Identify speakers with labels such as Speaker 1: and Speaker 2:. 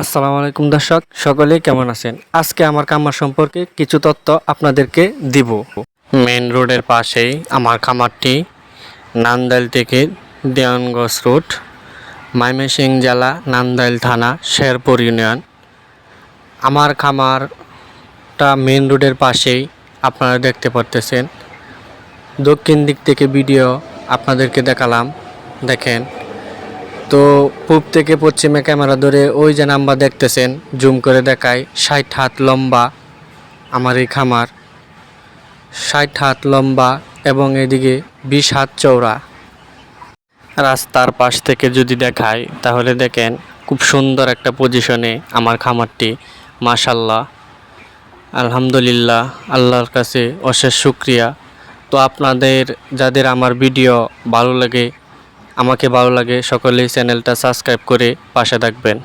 Speaker 1: আসসালামু আলাইকুম দর্শক, সকলে কেমন আছেন? আজকে আমার খামার সম্পর্কে কিছু তথ্য আপনাদেরকে দিব। মেন রোডের পাশেই আমার খামারটি নান্দাইল থেকে দেওয়ানগঞ্জ রোড ময়মনসিংহ জেলা নান্দাইল থানা, শেরপুর ইউনিয়ন। আমার খামারটা মেন রোডের পাশেই আপনারা দেখতে পারতেছেন। দক্ষিণ দিক থেকে ভিডিও আপনাদেরকে দেখালাম। দেখেন তো পূব থেকে পশ্চিমে ক্যামেরা ধরে ওই যে নাম্বার দেখতেছেন, জুম করে দেখায়, ষাট হাত লম্বা আমার এই খামার, ষাট হাত লম্বা এবং এদিকে বিশ হাত চওড়া। রাস্তার পাশ থেকে যদি দেখায়, তাহলে দেখেন খুব সুন্দর একটা পজিশনে আমার খামারটি। মাশাল্লাহ আলহামদুলিল্লাহ, আল্লাহর কাছে অশেষ শুক্রিয়া। তো আপনাদের, যাদের আমার ভিডিও ভালো লাগে আমাকে ভালো লাগে সকলেই চ্যানেলটা সাবস্ক্রাইব করে পাশে থাকবেন।